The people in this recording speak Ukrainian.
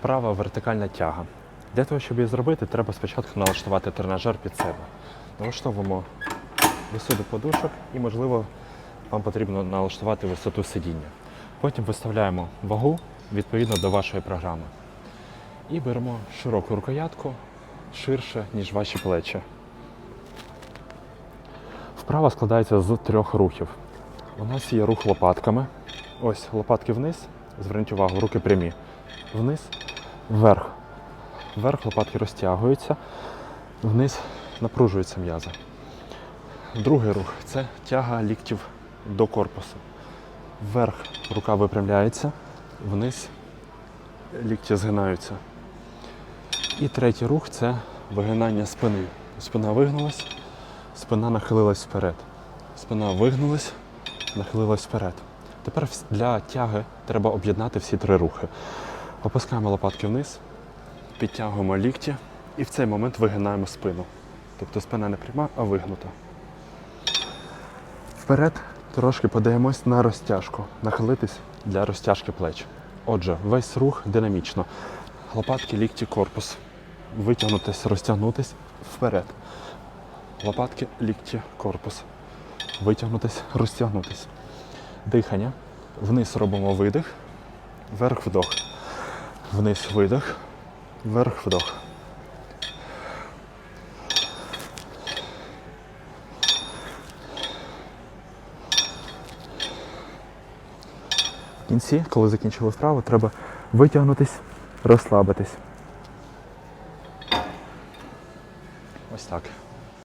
вправа вертикальна тяга. Для того, щоб її зробити, треба спочатку налаштувати тренажер під себе. Налаштовуємо висоту подушок і, можливо, вам потрібно налаштувати висоту сидіння. Потім виставляємо вагу відповідно до вашої програми. І беремо широку рукоятку ширше, ніж ваші плечі. Вправа складається з трьох рухів. У нас є рух лопатками. Ось лопатки вниз. Зверніть увагу, руки прямі. Вниз, вверх. Вверх лопатки розтягуються, вниз напружуються м'язи. Другий рух це тяга ліктів до корпусу. Вверх рука випрямляється, вниз лікті згинаються. І третій рух це вигинання спини. Спина вигнулась, спина нахилилась вперед. Спина вигнулась, нахилилась вперед. Тепер для тяги треба об'єднати всі три рухи. Опускаємо лопатки вниз, підтягуємо лікті і в цей момент вигинаємо спину. Тобто спина не пряма, а вигнута. Вперед трошки подаємось на розтяжку, нахилитись для розтяжки плеч. Отже, весь рух динамічно. Лопатки, лікті, корпус. Витягнутись, розтягнутись вперед. Лопатки, лікті, корпус. Витягнутись, розтягнутись. Дихання. Вниз робимо видих, вверх вдох. Вниз видих, вверх вдох. В кінці, коли закінчили вправу, треба витягнутись, розслабитись. Ось так.